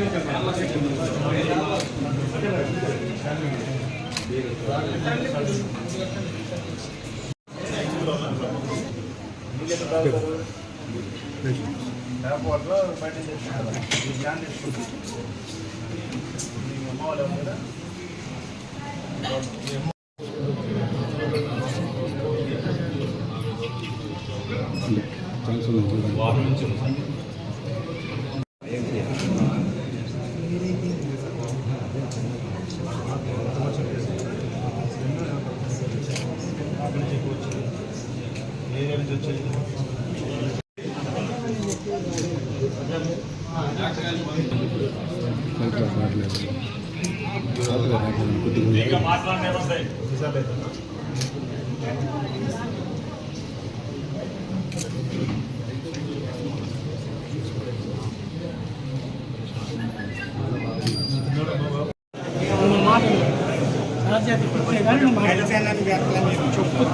బయట చెప్పు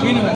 శ్రీనివాస్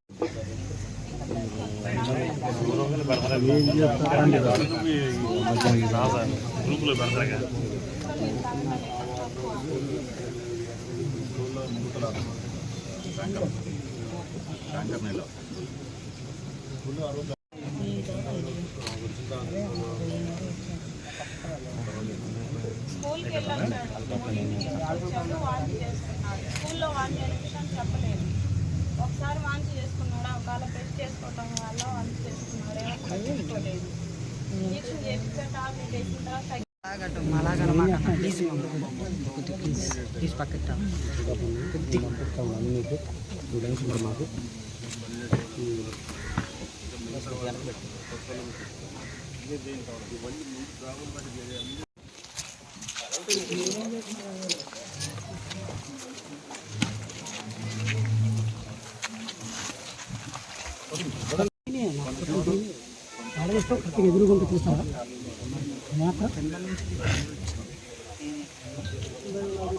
గ్రూపులో పెడతారు కదా. శాంకర్నేలో స్కూల్కి ప్లీజ్ ప్లీజ్ పక్కకి రా ఎదురుగుంటూ చూస్తారా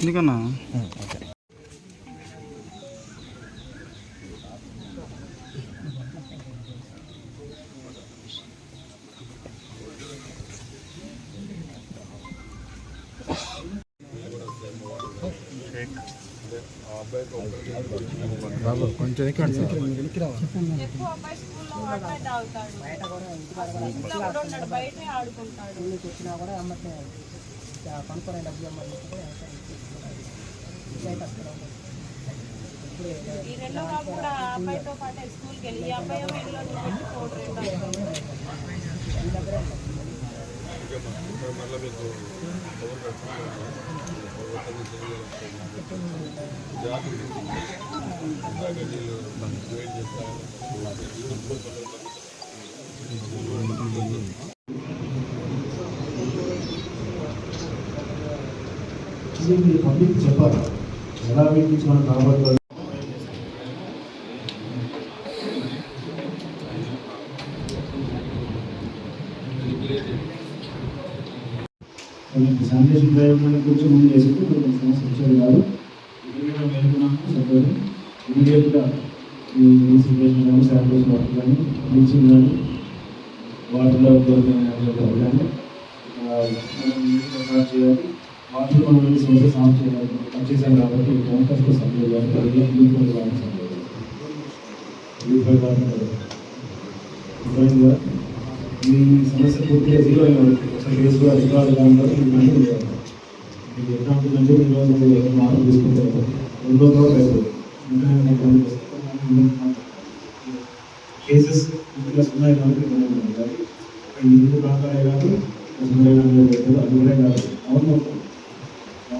ఎందుకన్నా? బాబు కొంచెం ఎక్కండి సార్. బయటే ఆడుకుంటాడు. వచ్చినా కూడా అమ్మటే కొనుక్కునే డబ్బులు అమ్మని ఈ రెండో బాబు కూడా ఆ అబ్బాయితో పాటే స్కూల్కి వెళ్ళి ఈ అబ్బాయి ఏమో ఇంట్లో ఉన్నాడు తోడు రెండో అబ్బాయి. ఇది మీరు పబ్లిక్ చెప్పాలి ఎలా వీటికి మనం రాబోతుంది కొంచెం శానిటేషన్ డ్రైవ్ గురించి ముందు చేసేది సమస్య వచ్చేది కాదు. ఇదిగా మేలుకున్నాము సంతోషం ఇమీడియట్గా ఈ సిచ్యువేషన్ కానీ శానిటేషన్ వర్క్ కానీ బ్లీచింగ్ కానీ వాటర్లో దొరికిన కానీ మనం చేయాలి? వాటర్ మనం సోర్సెస్ ఆఫ్ చేయాలి ఆఫ్ చేశాం కాబట్టి క్యాంపస్లో సప్లై చేయాలి యూత్ కానీ సప్లై చేయాలి యూత్ కానీ అర్థమైందా మీ సమస్య పూర్తిగా జీరో అయిన వరకు ఒకసారి కేసు కూడా రికార్డు కావడం వరకు మీకు కంటిన్యూ చేయాలి మీకు ఎట్లా ఉంటుందంటే ఈ రోజు మార్పు తీసుకుంటారు రెండో రోజు అయిపోతుంది కేసెస్ పూర్తిగా సున్నా అయిన వరకు ఇబ్బంది ఉంటుంది కానీ ఈ ఇల్లు ప్రాంతాలే కాదు సున్నా అయిన పెట్టారు అది కూడా కాదు అవును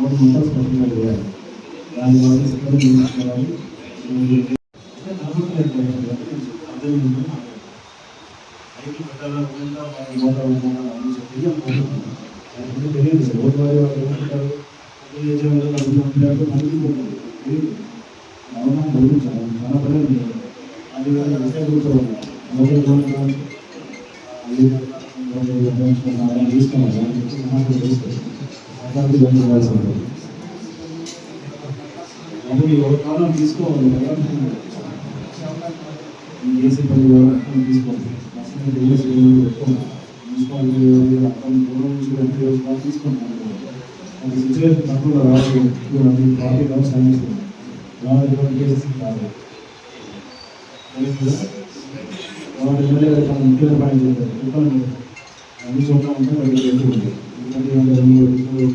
మొత్తం మొత్తం స్పష్టంగా చేయాలి దాని వల్ల సిబ్బంది తీసుకోవాలి అది తెలియదు. సార్ ఓటు వారి వాళ్ళు ఏమంటారు చాలా పని అది కూర్చోవాలి అలాంటి ఉంటుంది అది ఒక కాలం తీసుకోవాలి కదా పని కూడా తీసుకోవాలి తీసుకుంటాను అది సిచ్యువేషన్ తక్కువ రాదు అది పార్టీ కాదు సైన్స్ కాదు ఎమ్మెల్యే ముఖ్యమైన పాయింట్ అన్ని చోట్ల ఉంటే ఎందుకంటే వాళ్ళు రెండు మూడు ఇప్పుడు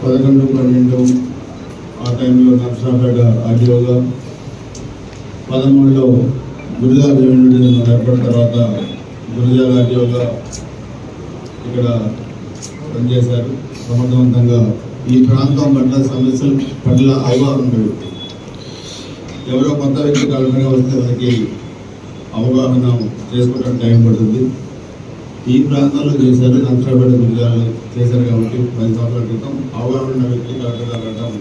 పదకొండు పన్నెండు ఆ టైంలో నర్సరాపేట ఆర్డీఓగా పదమూడులో గురిజాల రెవెన్యూ ఏర్పడిన తర్వాత గురిజాల ఆర్డీఓగా ఇక్కడ పనిచేశారు. సమర్థవంతంగా ఈ ప్రాంతం పట్ల సమస్యల పట్ల అవగాహన ఎవరో కొత్త వ్యక్తి కారణంగా వస్తే వాళ్ళకి అవగాహన చేసుకోవడానికి టైం పడుతుంది. ఈ ప్రాంతాల్లో చేశారు నర్సరాపేట గురిజాలు చేశారు కాబట్టి పది సంవత్సరాల క్రితం అవగాహన వ్యక్తి కలెక్టర్గా కట్టడం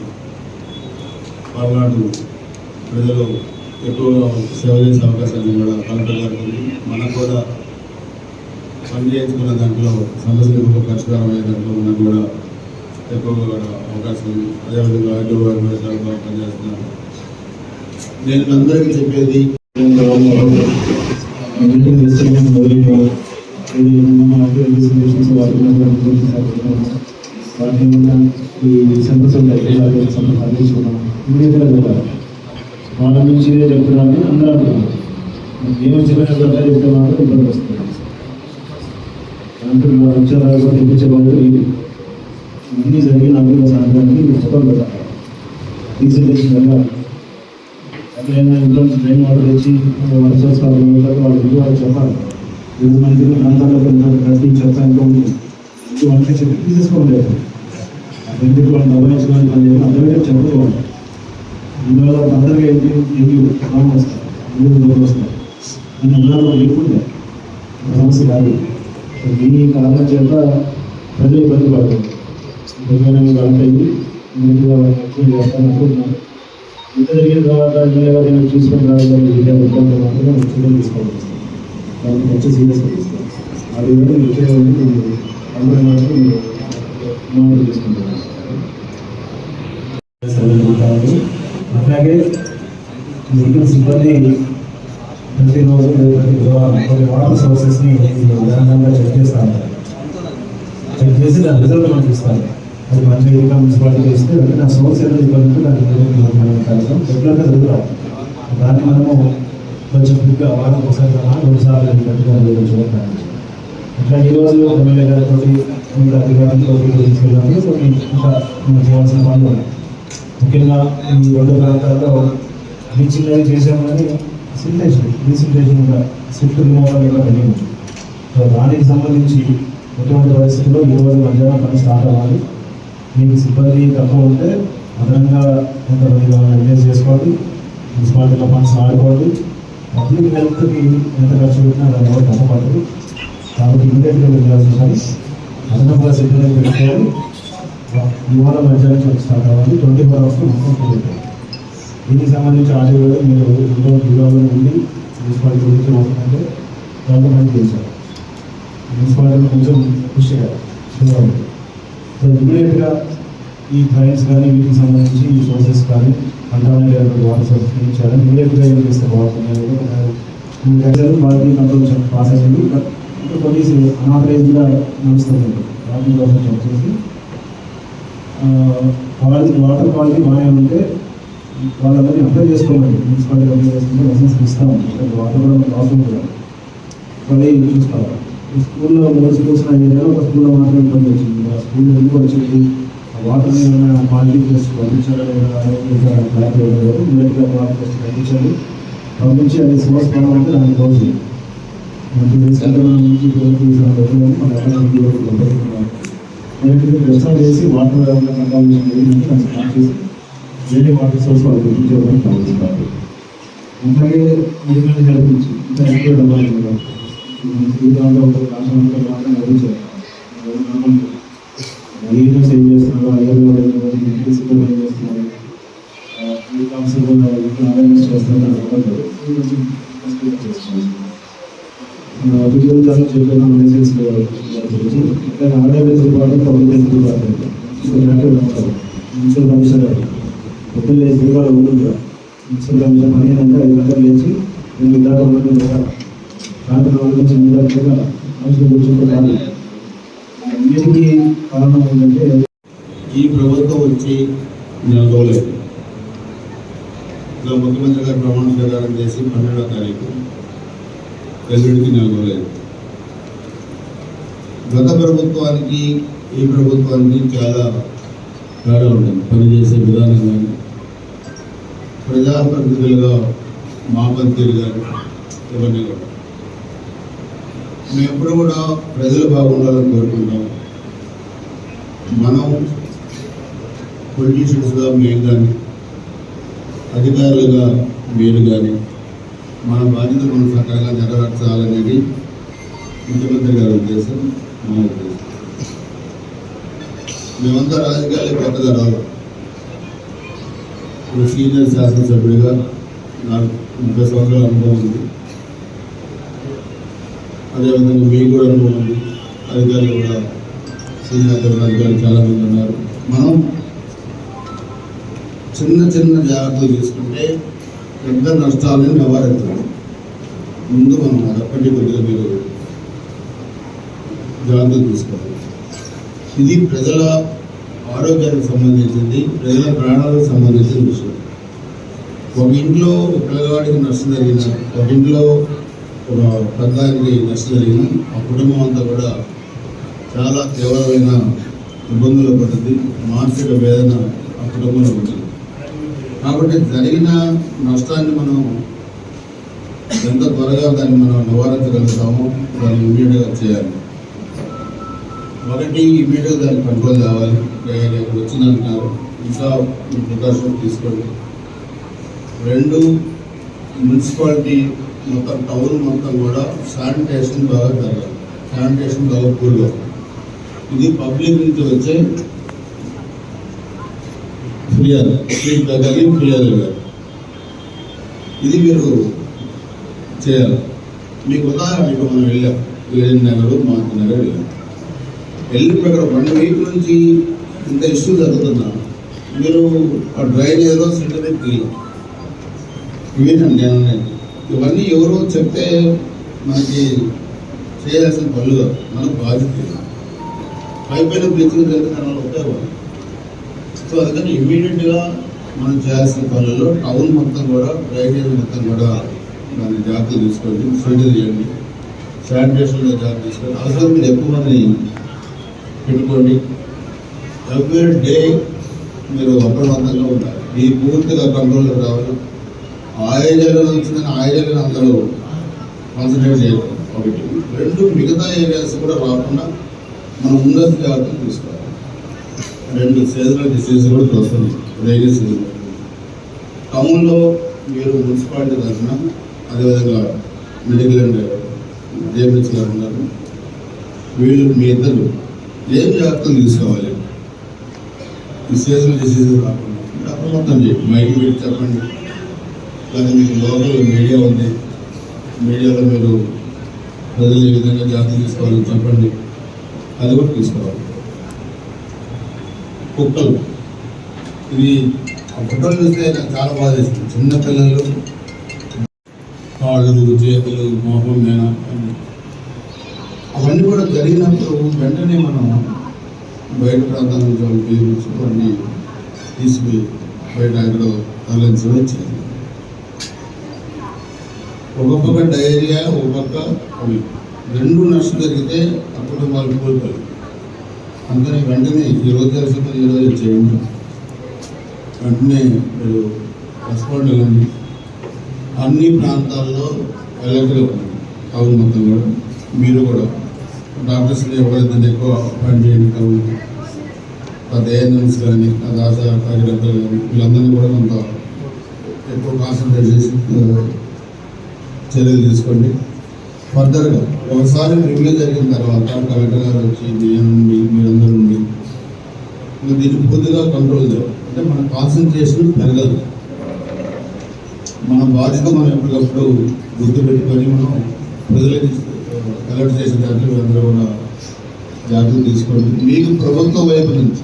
పల్నాడు ప్రజలు ఎక్కువగా సేవ చేసే అవకాశాన్ని కూడా కలెక్టర్ గారికి మనకు కూడా పని చేయించుకున్న దాంట్లో సమస్యలు ఎక్కువ పరిష్కారం అయ్యే దాంట్లో మనకు కూడా ఎక్కువగా కూడా అవకాశం ఉంది. అదేవిధంగా ఆర్డీఓ గారు కూడా చాలా బాగా పనిచేస్తున్నారు. నేను అందరికీ చెప్పేది మీటింగ్ చేస్తున్నాం వాటిని ఈ సెంటర్స్ సందర్శించుకున్నాను సెంటర్ అందించుకున్నాం వాళ్ళ నుంచి ఇదే చెప్తున్నారని అందరూ అంటున్నారు. ఏమో చెప్పిన చెప్తే మాత్రం ఇబ్బంది వస్తుంది. అంటున్న వచ్చారా కూడా తెప్పించే వాళ్ళు ఇది. ఇవన్నీ జరిగి నాకు సాయంత్రానికి పుస్తకాలు పెట్టాలి రీసెంటేషన్ వెళ్ళాలి. ఎక్కడైనా ఇంట్లో డ్రైన్ వాటర్ తెచ్చి వర్షాలు వాళ్ళు ఇంటి వాళ్ళు చెప్పాలి. ఇది మన ప్రాంతాల్లో కొంచెం కట్టి చెత్త ఎంత ఉంది. ఇది వాళ్ళకి చెప్పి తీసేసుకోలేదు ఎందుకు వాళ్ళు దబాయించుకోవాలి పని అందరికీ చెప్పుకోవాలి అందువల్ల అందరికీ ఏంటి ఏంటి ప్రాబ్లం వస్తాయి? ఎందుకు వస్తారు అని అందరూ లేకుండా సమస్య కాదు. మీ కారణం చేత ప్రజలు ఇబ్బంది పడుతుంది ఇబ్బంది కలుగుతాయి ఇంటిగా ఎక్కువ చేస్తాను అనుకుంటున్నాను ఇంత జరిగిన తర్వాత ఎమ్మెల్యే నేను చూసుకుని రావాలని విద్యా ఇబ్బంది మాత్రమే ముఖ్యంగా తీసుకోవాలి. దానికి మంచి సీరియస్గా తీసుకోవాలి. అది కూడా ముఖ్యంగా అందరూ మాత్రం తీసుకుంటారు సిబ్బంది ప్రతిరోజు ప్రతి బుధవారం కొన్ని వాటర్ సోర్సెస్ని నిదానంగా చెక్ చేస్తాను. చెక్ చేసి దాని రిజల్ట్ మనం ఇస్తాను అది మంచిగా ఇంకా మున్సిపాలిటీ ఇస్తే నా సోర్స్ ఏదో ఇబ్బంది ఉంటే దాని మనం కలుస్తాం. రెగ్యులర్గా చదువుతాం దాన్ని మనము కొంచెం క్విక్గా వారం ఒకసారి కన్నా రెండు సార్లు చూడాలి ఇట్లా ఈరోజు ఎమ్మెల్యే గారితో ఇంకా అధికారులతో తీసుకెళ్ళడానికి కొన్ని ఇంకా చేయాల్సిన పనులు ఉన్నాయి ముఖ్యంగా ఈ రెండు ప్రాంతాల్లో బ్లీచింగ్ చిన్నవి చేసాము కానీ సిల్టేషన్ డీసిల్టేషన్ కూడా స్విఫ్ట్ రిమూవల్ కూడా తెలియదు. సో దానికి సంబంధించి ఎటువంటి పరిస్థితుల్లో ఈ రోజు మధ్యాహ్నం పని స్టార్ట్ అవ్వాలి? మీకు సిబ్బంది తక్కువ ఉంటే అదనంగా ఎంతమంది ఎంగేజ్ చేసుకోండి. మున్సిపాలిటీలో ఫండ్స్ ఆడుకోండి పబ్లిక్ హెల్త్కి ఎంత ఖర్చు పెట్టినా దాని ఎవరు తప్పపడదు కాబట్టి ఇమీడియట్గా వెళ్ళాల్సిన పని అదనంగా సిబ్బంది పెట్టుకోవాలి ఇవాళ మధ్యాహ్నం స్టార్ట్ అవ్వాలి. ట్వంటీ ఫోర్ అవర్స్ మొత్తం దీనికి సంబంధించి ఆడియో కూడా మీరు ఇంట్లో వీడియోలో ఉండి మున్సిపాలిటీ గురించి మాట్లాడంటే దాంట్లో పని చేశారు. మున్సిపాలిటీ కొంచెం కృషి చేయాలి. సో ఇమీడియట్గా ఈ డ్రైన్స్ కానీ వీటికి సంబంధించి ఈ సోర్సెస్ కానీ కంటామినేటెడ్ వాటర్ సోర్సెస్ ఏం ఇమీడియట్గా ఏం చేస్తే బాగుంటుంది భారతీయ కంట్రోల్ పాస్ అయింది బట్ ఇంకా కొన్ని అనాథరైజ్గా నడుస్తుంది వాటిని కోసం చెక్ చేసి క్వాలిటీ వాటర్ క్వాలిటీ బాగానే ఉంటే వాళ్ళందరినీ అప్లై చేసుకోమని మున్సిపాలిటీ అప్లై చేసుకుంటే లైసెన్స్ ఇస్తాము వాటర్ కూడా లాస్ ఉంది కదా మళ్ళీ చూసుకోవాలి ఈ స్కూల్లో మూడు స్కూల్స్ ఏరియాలో ఒక స్కూల్లో మాత్రమే ఇబ్బంది వచ్చింది ఆ స్కూల్ ఎందుకు వచ్చింది? ఆ వాటర్ ఏమైనా క్వాలిటీ టెస్ట్ పంపించారా ఇవ్వలేదు ఇమీడియట్గా క్వాలిటీ టెస్ట్ పంపించాలి పంపించి అది సోర్స్ కావాలంటే దానికి రోజు మనకి వ్యవసాయం చేసి వాటర్ కంటామినేషన్ చేసి వేరే వాటర్ సోర్స్ వాళ్ళు గుర్తించడం కావాలి అలాగే మెడికల్ హెల్త్ నుంచి ఇంకా ఎక్కువ డబ్బులు కదా ఒక రాష్ట్రం అంతా మాత్రం నడిచారు ఐఏఎస్ ఏం చేస్తున్నారు ఐఆర్ఓ సిద్ధం ఏం చేస్తున్నారు. ఈ కౌన్సిల్ అవేర్నెస్ చేస్తున్నారు విజయోత్సవం చెప్పిన మెసేజ్ ఇంకా ఆదాయ department public health department municipal commissioner పొద్దున్న లేచి దిగాలి ఊరుగా మున్సిపల్ కమిషన్ పని అంటే ఐదు గంటలు లేచి నేను దాకా ఉండడం లేదా రాత్రి నాలుగు నుంచి ఎనిమిది దాకా మనుషులు కూర్చుంటే కాదు అన్నిటికీ కారణం ఏంటంటే ఈ ప్రభుత్వం వచ్చి నిలవలేదు ఇలా ముఖ్యమంత్రి గారు ప్రమాణ స్వీకారం చేసి పన్నెండో తారీఖు ఎల్లుడికి నిలవలేదు గత ప్రభుత్వానికి ఈ ప్రభుత్వానికి చాలా తేడా ఉంటుంది. పనిచేసే విధానం కానీ ప్రజాప్రతినిధులుగా మా మంత్రులు గారు ఇవన్నీ కూడా. మేము ఎప్పుడు కూడా ప్రజలు బాగుండాలని కోరుకుంటాం మనం పొలిటీషియన్స్గా మేము కానీ అధికారులుగా మీరు కానీ మన బాధ్యత మనం సకాలంగా నెరవేర్చాలనేది ముఖ్యమంత్రి గారి ఉద్దేశం మా ఉద్దేశం. మేమంతా రాజకీయాలు కొత్తగా రావాలి. ఒక సీనియర్ శాసనసభ్యుడిగా నాకు ముప్పై సంవత్సరాల అనుభవం ఉంది. అదేవిధంగా మీకు కూడా అనుభవం ఉంది. అధికారులు కూడా సీనియర్ అధికారులు చాలామంది ఉన్నారు. మనం చిన్న చిన్న జాగ్రత్తలు తీసుకుంటే పెద్ద నష్టాలను నివారించాలి ముందు మనం అప్పటి కొద్దిగా మీరు జాగ్రత్తలు తీసుకోవాలి. ఇది ప్రజల ఆరోగ్యానికి సంబంధించింది ప్రజల ప్రాణాలకు సంబంధించిన విషయం ఒక ఇంట్లో ఒక పిల్లవాడికి నష్టం జరిగిన ఒక ఇంట్లో ఒక పెద్దానికి నష్టం జరిగిన ఆ కుటుంబం అంతా కూడా చాలా తీవ్రమైన ఇబ్బందులు పడుతుంది మానసిక వేదన ఆ కుటుంబంలో ఉంటుంది. కాబట్టి జరిగిన నష్టాన్ని మనం ఎంత త్వరగా దాన్ని మనం నివారించగలుగుతామో దాన్ని ఇమీడియట్గా చేయాలి. ఒకటి ఇమీడియట్గా దాన్ని కంట్రోల్ కావాలి. రేపు వచ్చిందంటున్నారు. ఇంకా ప్రికాషన్ తీసుకోండి. రెండు మున్సిపాలిటీ మొత్తం టౌన్ మొత్తం కూడా శానిటేషన్ బాగా జరగాలి. శానిటేషన్ బాగా పూర్గా ఇది పబ్లిక్ నుంచి వచ్చే ఫిర్యాదు. ఫీడ్బ్యాక్ కానీ ఫిర్యాదు ఇది మీరు చేయాలి. మీకు ఉదాహరణకు మనం వెళ్ళాం. ఏడు నగరు మాకు నగర్ వెళ్ళాం. వెళ్ళినప్పుడు అక్కడ వన్ వీక్ నుంచి ఇంత ఇష్యూ జరుగుతున్నా మీరు ఆ డ్రైనేజ్లో సెంటర్ క్లీన్ ఇవేనండి ఇవన్నీ ఎవరో చెప్తే మనకి చేయాల్సిన పనులు మనకు బాధ్యత ఇది. పైపైన బ్లీచింగ్ జరుగుతున్న ఉపయోగం సో అందుకని ఇమీడియట్గా మనం చేయాల్సిన పనుల్లో టౌన్ మొత్తం కూడా డ్రైనేజ్ మొత్తం కూడా దాన్ని జాగ్రత్తలు తీసుకోండి. ఫిల్టర్ చేయండి శానిటేషన్లో జాగ్రత్త తీసుకోండి. అవసరం మీరు ఎక్కువ మంది పెట్టుకోండి. ఎవ్రీ డే మీరు అప్రమత్తంగా ఉండాలి. ఈ పూర్తిగా కంట్రోల్లో రావాలి. ఆయుధాలు వచ్చిందని ఆయుధాలను అందరూ కాన్సన్ట్రేట్ చేయాలి. ఒకటి. రెండు మిగతా ఏరియాస్ కూడా రాకుండా మనం ముందస్తు జాగ్రత్తలు తీసుకోవాలి. రెండు సీజనల్ డిసీజ్ కూడా వస్తుంది. రైనీ సీజన్ టౌన్లో మీరు మున్సిపాలిటీ తరఫున అదేవిధంగా మెడికల్ అండ్ జేబిహెచ్ గారు ఉన్నారు. వీళ్ళు మీ ఇద్దరు ఏం జాగ్రత్తలు తీసుకోవాలి? ఈ సీజనల్ డిసీజ్ రాకుండా మీరు అప్రమత్తం చేయండి మైకి పెట్టి చెప్పండి. కానీ మీకు లోకల్ మీడియా ఉంది. మీడియాలో మీరు ప్రజలు ఏ విధంగా జాగ్రత్త తీసుకోవాలని చెప్పండి. అది కూడా తీసుకోవాలి. కుక్కలు. ఇది ఆ ఫోటోలు చూస్తే నాకు చాలా బాధ వేస్తుంది చిన్న పిల్లలు కాళ్ళు చేతులు మోహం మేన అవన్నీ కూడా జరిగినప్పుడు వెంటనే మనం బయట ప్రాంతాల నుంచి వాళ్ళు పిలిపించి వాడిని తీసుకుని బయట అక్కడ తరలించడం వచ్చింది ఒక పక్క డయేరియా ఒక పక్క అవి. రెండు నష్టం జరిగితే ఆ కుటుంబాలు కోల్పోయి అందుకని వెంటనే ఈ రోజు తెలిసిన ఈ రోజు చేయండి. వెంటనే మీరు రెస్పాండ్ అవ్వండి అన్ని ప్రాంతాల్లో ఎలక్ట్రిక్ అవును మొత్తం కూడా మీరు కూడా డాక్టర్స్ని ఎవరైతే ఎక్కువ అపాయింట్ చేయండి కానీ ఆ ఏఎన్ఎంస్ కానీ ఆ ఆశా కార్యకర్తలు కానీ వీళ్ళందరినీ కూడా కొంత ఎక్కువ కాన్సన్ట్రేట్ చేసి చర్యలు తీసుకోండి. ఫర్దర్గా ఒకసారి రివ్యూ జరిగిన తర్వాత కలెక్టర్ గారు వచ్చి నేను నుండి మీరందరూ ఉండి ఇంకా దీన్ని పూర్తిగా కంట్రోల్ చేయాలి. అంటే మన కాన్సన్ట్రేషన్ పెరగదు. మన బాధ్యత మనం ఎప్పటికప్పుడు గుర్తుపెట్టుకొని మనం ప్రజలకు అలర్ట్ చేసిన దాంట్లో మీరందరూ కూడా జాగ్రత్తలు తీసుకోండి. మీకు ప్రభుత్వం వైపు నుంచి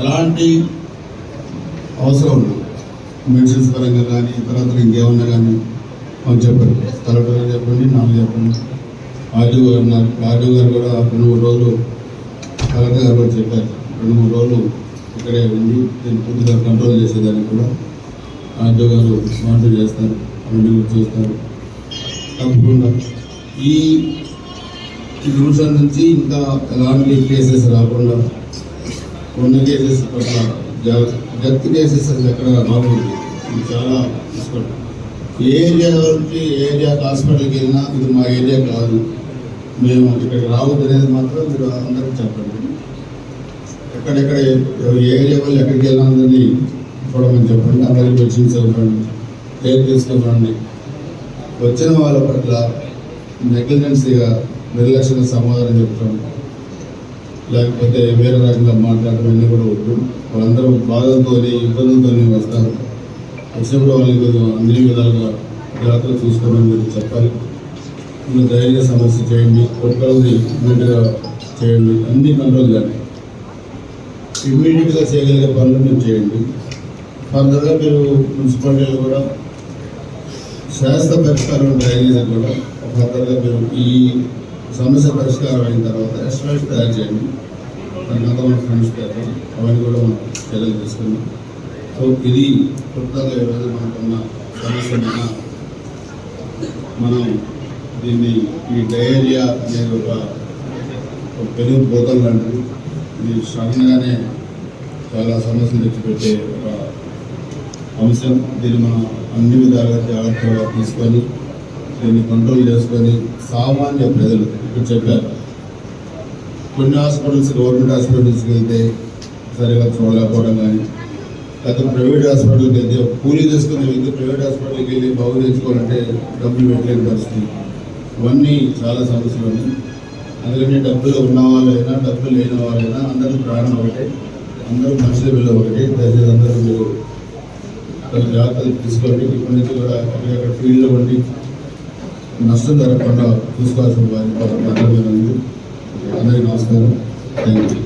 ఎలాంటి అవసరం ఉండదు మెడిసిన్స్ పరంగా కానీ ఇతరత్ర ఇంకేమన్నా కానీ మాకు చెప్పండి. కలెక్టర్ గారు చెప్పండి నాకు చెప్పండి. ఆర్డీ గారు ఉన్నారు. ఆర్డీ గారు కూడా రెండు మూడు రోజులు కలెక్టర్ గారు కూడా చెప్పారు. రెండు మూడు రోజులు ఇక్కడే ఉండి దీన్ని పూర్తిగా కంట్రోల్ చేసేదానికి కూడా ఆర్డీ గారు మానిటర్ చేస్తారు అవన్నీ కూడా చూస్తారు. తప్పకుండా ఈ ఈ నుంచి ఇంకా ఎలాంటి కేసెస్ రాకుండా ఉన్న కేసెస్ పట్ల జాగ్రత్త డెత్ కేసెస్ ఎక్కడ రాకూడదు ఇది చాలా తీసుకోండి ఏ ఏరియా నుంచి ఏ ఏరియా హాస్పిటల్కి వెళ్ళినా ఇది మా ఏరియా కాదు. మేము ఇక్కడికి రావద్దు అనేది మాత్రం మీరు అందరికీ చెప్పండి. ఎక్కడెక్కడ ఏ ఏరియా వాళ్ళు ఎక్కడికి వెళ్ళినా అందరినీ చూడమని చెప్పండి. అందరికీ వచ్చి ఇవ్వండి. కేర్ తీసుకోవండి వచ్చిన వాళ్ళ పట్ల నెగ్లిజెన్సీగా నిర్లక్ష్యంగా సమాధానం చెప్తాము లేకపోతే వేరే రకంగా మాట్లాడడం అన్నీ కూడా వద్దు. వాళ్ళందరూ బాధలతో ఇబ్బందులతో వస్తారు. వచ్చినప్పుడు వాళ్ళని కొంచెం అన్ని విధాలుగా జాగ్రత్తలు చూసుకోమని మీరు చెప్పాలి. మీరు ధైర్య సమస్య చేయండి. కుక్కల్ని ఇమ్మీడియట్గా చేయండి. అన్ని కంట్రోల్ కానీ ఇమ్మీడియట్గా చేయగలిగే పనులు మీరు చేయండి. ఫర్దర్గా మీరు మున్సిపాలిటీలు కూడా శాస్త్ర పరిష్కారం డ్రైనేజ్ కూడా ఫర్దర్గా మీరు ఈ సమస్య పరిష్కారం అయిన తర్వాత ఎస్టిమేట్ తయారు చేయండి. తర్వాత మన ఫ్రెండ్స్ పేరు అవన్నీ కూడా మనం చర్యలు తీసుకున్నాం సో ఇది కొత్తగా ఈరోజు మనకున్న సమస్య మన మనం దీన్ని ఈ డయేరియా అనేది ఒక ఒక పెరుగు బోతలు లాంటిది. ఇది సడన్గానే చాలా సమస్యలు తెచ్చిపెట్టే ఒక అంశం దీన్ని మనం అన్ని విధాలుగా జాగ్రత్తగా తీసుకొని దీన్ని కంట్రోల్ చేసుకొని సామాన్య ప్రజలు ఇప్పుడు చెప్పారు. కొన్ని హాస్పిటల్స్ గవర్నమెంట్ హాస్పిటల్స్కి వెళ్తే సరిగా చూడలేకపోవడం కానీ లేకపోతే ప్రైవేట్ హాస్పిటల్కి వెళ్తే కూలీ చేసుకుని వెళ్తే ప్రైవేట్ హాస్పిటల్కి వెళ్ళి బాగు తెచ్చుకోవాలంటే డబ్బులు పెట్టలేని పరిస్థితి. ఇవన్నీ చాలా సమస్యలు. ఉన్నాయి అందుకని డబ్బులు ఉన్న వాళ్ళైనా డబ్బులు లేని వాళ్ళైనా అందరూ ప్రాణం ఒకటే అందరూ మనుషుల విలువ ఒకటి దయచేసి అందరూ మీరు కొంచెం జాగ్రత్తలు తీసుకోండి ఇప్పటి నుంచి కూడా అక్కడ ఫీల్డ్లో ఉండి నష్టం జరగకుండా చూసుకోవాల్సిన బాధ్యత అందరి అందరికీ నమస్కారం. Thank you